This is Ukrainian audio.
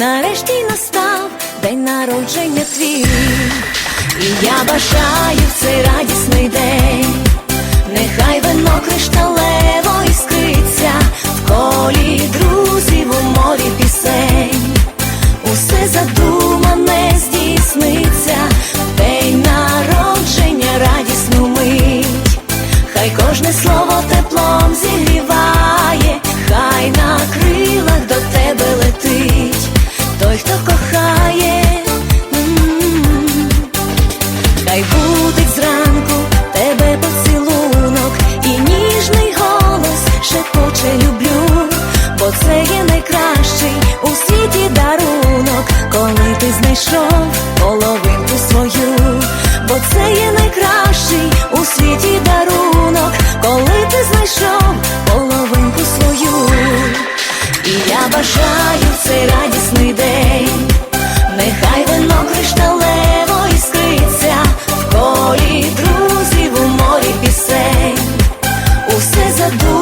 нарешті настав день народження твій, і я бажаю в цей радісний день, нехай вино кришталево іскриться в колі друзів у морі пісень, усе задумане здійсниться, день народження радісну мить, хай кожне слово теплом Хай будить зранку тебе поцілунок і ніжний голос шепоче люблю, бо це є найкращий у світі дарунок, коли ти знайшов половинку свою, бо це є найкращий у світі дарунок, коли ти знайшов половинку свою, і я бажаю цей радісний день. Нехай вино кришталево do